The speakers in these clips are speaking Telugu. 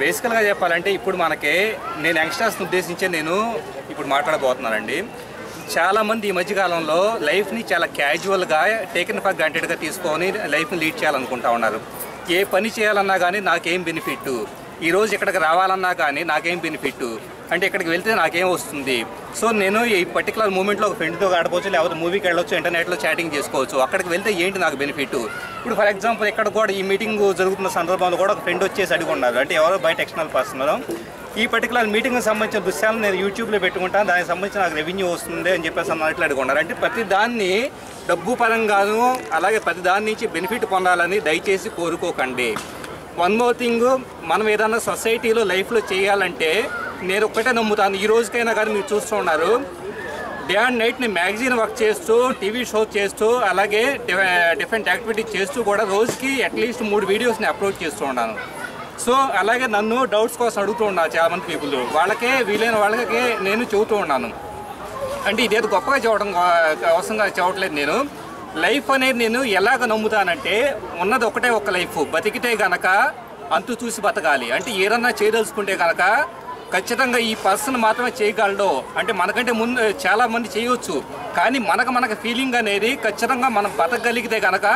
బేసికల్గా చెప్పాలంటే ఇప్పుడు మనకి నేను యంగ్స్టర్స్ని ఉద్దేశించే నేను ఇప్పుడు మాట్లాడబోతున్నానండి. చాలామంది ఈ మధ్యకాలంలో లైఫ్ని చాలా క్యాజువల్గా టేకెన్ ఫర్ గ్రాంటెడ్గా తీసుకొని లైఫ్ని లీడ్ చేయాలనుకుంటా ఉన్నారు. ఏ పని చేయాలన్నా కానీ నాకేం బెనిఫిట్ ఈరోజు ఇక్కడికి రావాలన్నా కానీ నాకేం బెనిఫిట్ అంటే ఇక్కడికి వెళ్తే నాకేం వస్తుంది? సో నేను ఈ పర్టికులర్ మూమెంట్లో ఒక ఫ్రెండ్తో ఆడపోవచ్చు లేకపోతే మూవీకి వెళ్ళొచ్చు ఇంటర్నెట్లో చాటింగ్ చేసుకోవచ్చు. అక్కడికి వెళ్తే ఏంటి నాకు బెనిఫిట్ ఇప్పుడు ఫర్ ఎగ్జాంపుల్ ఇక్కడ కూడా ఈ మీటింగ్ జరుగుతున్న సందర్భంలో కూడా ఒక ఫ్రెండ్ వచ్చేసి అడిగి ఉన్నారు. అంటే ఎవరో బయట ఎక్స్టర్నల్ పర్సన్ ఈ పర్టికులర్ మీటింగ్కి సంబంధించిన దృశ్యాలను నేను యూట్యూబ్లో పెట్టుకుంటాను దానికి సంబంధించి నాకు రెవెన్యూ వస్తుంది అని చెప్పేసి అన్నట్లు అడుగున్నారు అంటే ప్రతి దాన్ని డబ్బు పరంగాను అలాగే ప్రతి దాని నుంచి బెనిఫిట్ పొందాలని దయచేసి కోరుకోకండి. వన్ మోర్ థింగ్ మనం ఏదైనా సొసైటీలో లైఫ్లో చేయాలంటే నేను ఒక్కటే నమ్ముతాను. ఈ రోజుకైనా కానీ మీరు చూస్తూ ఉన్నారు. డే అండ్ నైట్ నేను మ్యాగజైన్ వర్క్ చేస్తూ టీవీ షో చేస్తూ అలాగే డిఫరెంట్ యాక్టివిటీస్ చేస్తూ కూడా రోజుకి అట్లీస్ట్ మూడు వీడియోస్ని అప్లోడ్ చేస్తూ ఉన్నాను. సో అలాగే నన్ను డౌట్స్ కోసం అడుగుతూ ఉన్నాను చాలా మంది పీపుల్ వాళ్ళకే వీలైన వాళ్ళకే నేను చెబుతూ ఉన్నాను. అంటే ఇదేదో గొప్పగా చెప్పడం అవసరంగా చెప్పట్లేదు నేను. లైఫ్ అనేది నేను ఎలాగ నమ్ముతానంటే ఉన్నది ఒకటే ఒక లైఫ్. బతికితే గనక అంతు చూసి బతకాలి. అంటే ఏదన్నా చేయదలుచుకుంటే గనక ఖచ్చితంగా ఈ పర్సన్ మాత్రమే చేయగలడు. అంటే మనకంటే ముందు చాలా మంది చేయవచ్చు కానీ మనకు మనకు ఫీలింగ్ అనేది ఖచ్చితంగా మనం బతకగలిగితే గనక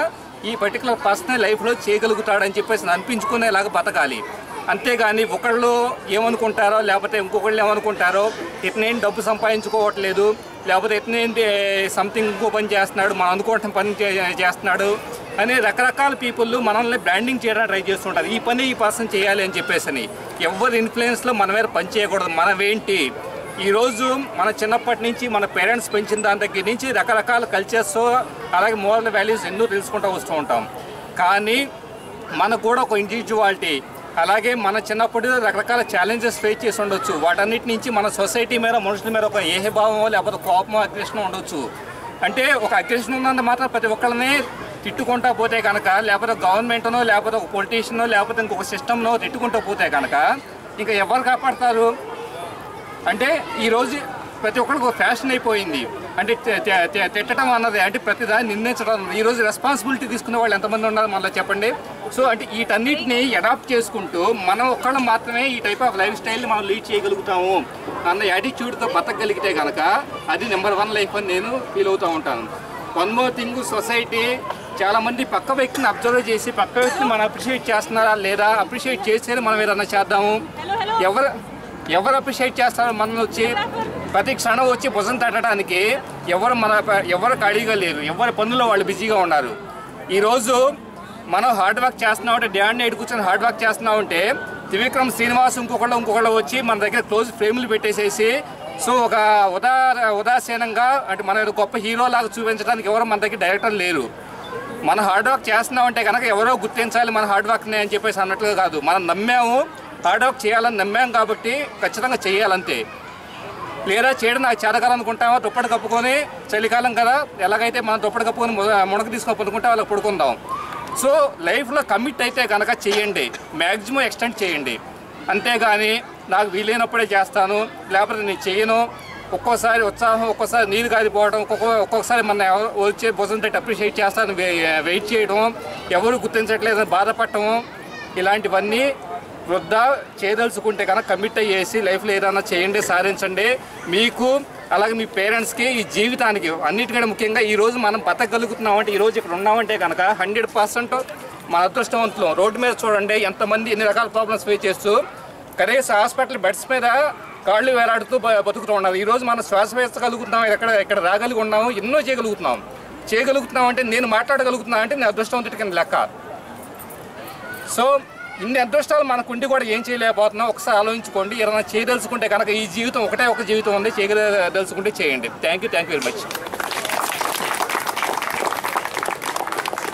ఈ పర్టికులర్ పర్సన్ లైఫ్లో చేయగలుగుతాడని చెప్పేసి అనిపించుకునేలాగా బతకాలి. అంతేగాని ఒకళ్ళు ఏమనుకుంటారో లేకపోతే ఇంకొకళ్ళు ఏమనుకుంటారో ఇతనేం డబ్బు సంపాదించుకోవట్లేదు లేకపోతే ఇతనేంటి సంథింగ్ ఇంకో పని చేస్తున్నాడు మనం అనుకోవటం పని చే- చేస్తున్నాడు అని రకరకాల పీపుల్ మనల్ని బ్రాండింగ్ చేయడానికి ట్రై చేస్తుంటారు. ఈ పని ఈ పర్సన్ చేయాలి అని చెప్పేసి అని ఎవరి ఇన్ఫ్లుయెన్స్లో మన మీద పని చేయకూడదు. మనమేంటి? ఈరోజు మన చిన్నప్పటి నుంచి మన పేరెంట్స్ పెంచిన దాని దగ్గర నుంచి రకరకాల కల్చర్స్ అలాగే మోరల్ వాల్యూస్ ఎన్నో తెలుసుకుంటూ వస్తూ ఉంటాం. కానీ మనకు కూడా ఒక ఇండివిజువాలిటీ అలాగే మన చిన్నప్పుడు రకరకాల ఛాలెంజెస్ ఫేస్ చేసి ఉండొచ్చు. వాటన్నిటి నుంచి మన సొసైటీ మీద మనుషుల మీద ఒక ఏహభావమో లేకపోతే కోపమో అగ్రెషన్ ఉండొచ్చు. అంటే ఒక అగ్రెషన్ ఉన్నంత మాత్రం ప్రతి ఒక్కరిని తిట్టుకుంటా పోతే కనుక లేకపోతే గవర్నమెంట్నో లేకపోతే ఒక పొలిటీషియనో లేకపోతే ఇంకొక సిస్టమ్నో తిట్టుకుంటూ పోతే కనుక ఇంకా ఎవరు కాపాడతారు? అంటే ఈరోజు ప్రతి ఒక్కరికి ఒక ఫ్యాషన్ అయిపోయింది. అంటే తిట్టడం అన్నది అంటే ప్రతి దాన్ని నిందించడం అన్నది. ఈరోజు రెస్పాన్సిబిలిటీ తీసుకునే వాళ్ళు ఎంతమంది ఉన్నారు మళ్ళీ చెప్పండి. సో అంటే వీటన్నిటిని అడాప్ట్ చేసుకుంటూ మనం ఒక్కళ్ళం మాత్రమే ఈ టైప్ ఆఫ్ లైఫ్ స్టైల్ని మనం లీడ్ చేయగలుగుతాము అన్న యాటిట్యూడ్తో బతకగలిగితే కనుక అది నెంబర్ వన్ లైఫ్ అని నేను ఫీల్ అవుతూ ఉంటాను. వన్ మోర్ థింగ్ సొసైటీ చాలా మంది పక్క వ్యక్తిని అబ్జర్వ్ చేసి పక్క వ్యక్తిని మనం అప్రిషియేట్ చేస్తున్నారా లేదా? అప్రిషియేట్ చేసేది మనం ఏదన్నా చేద్దాము? ఎవరు ఎవరు అప్రిషియేట్ చేస్తారో? మనం వచ్చి ప్రతి క్షణం వచ్చి భుజం తట్టడానికి ఎవరు మన ఎవరు ఖాళీగా లేరు. ఎవరి పనుల్లో వాళ్ళు బిజీగా ఉన్నారు. ఈరోజు మనం హార్డ్ వర్క్ చేస్తున్నాం అంటే డే అండ్ నైట్ కూర్చొని హార్డ్ వర్క్ చేస్తున్నాం అంటే త్రివిక్రమ్ శ్రీనివాస్ ఇంకొకళ్ళు ఇంకొకళ్ళు వచ్చి మన దగ్గర క్లోజ్ ఫ్రేమ్లు పెట్టేసేసి సో ఒక ఉదా ఉదాసీనంగా అంటే మన గొప్ప హీరో లాగా చూపించడానికి ఎవరు మన దగ్గర డైరెక్టర్ లేరు. మన హార్డ్ వర్క్ చేస్తున్నామంటే కనుక ఎవరో గుర్తించాలి మన హార్డ్ వర్క్ని అని చెప్పేసి అన్నట్లుగా కాదు. మనం నమ్మాము హార్డ్ చేయాలని నమ్మాం కాబట్టి ఖచ్చితంగా చేయాలంతే. లేదా చేయడం నాకు చేతకాలనుకుంటామా దుప్పటి కప్పుకొని చలికాలం కదా ఎలాగైతే మనం దుప్పటి కప్పుకొని మునక మునగ తీసుకొని పడుకుంటే వాళ్ళకి పడుకుందాం. సో లైఫ్లో కమిట్ అయితే కనుక చేయండి మ్యాక్సిమం ఎక్స్టెండ్ చేయండి. అంతేగాని నాకు వీలైనప్పుడే చేస్తాను లేకపోతే నేను చేయను. ఒక్కోసారి ఉత్సాహం ఒక్కోసారి నీరు కారిపోవడం ఒక్కొక్క ఒక్కొక్కసారి మన ఎవరు వచ్చే భుజం తట్టి అప్రిషియేట్ చేస్తాను వెయిట్ చేయడం ఎవరు గుర్తించట్లేదని బాధపడటం ఇలాంటివన్నీ వృద్ధ చేయదలుచుకుంటే కనుక కమిట్ అయ్యేసి లైఫ్లో ఏదైనా చేయండి సాధించండి. మీకు అలాగే మీ పేరెంట్స్కి ఈ జీవితానికి అన్నిటికంటే ముఖ్యంగా ఈ రోజు మనం బతకగలుగుతున్నామంటే ఈ రోజు ఇక్కడ ఉన్నామంటే కనుక హండ్రెడ్ పర్సెంట్ మన అదృష్టవంతులు. రోడ్డు మీద చూడండి ఎంతమంది ఎన్ని రకాల ప్రాబ్లమ్స్ ఫేస్ చేస్తూ కనీసం హాస్పిటల్ బెడ్స్ మీద కాళ్ళు వేలాడుతూ బతుకుతూ ఉన్నారు. ఈరోజు మనం శ్వాస వేస్తగలుగుతున్నాం ఎక్కడ ఎక్కడ రాగలిగి ఉన్నాము ఎన్నో చేయగలుగుతున్నాం. చేయగలుగుతున్నాం అంటే నేను మాట్లాడగలుగుతున్నా అంటే నేను అదృష్టవంతుడి కింద లెక్క. సో ఇన్ని అదృష్టాలు మనకు ఉండి కూడా ఏం చేయలేకపోతున్నాం. ఒకసారి ఆలోచించుకోండి. ఏదైనా చేయదలుచుకుంటే కనుక ఈ జీవితం ఒకటే ఒక జీవితం ఉంది. చేయదలుచుకుంటే చేయండి. Thank you thank you very much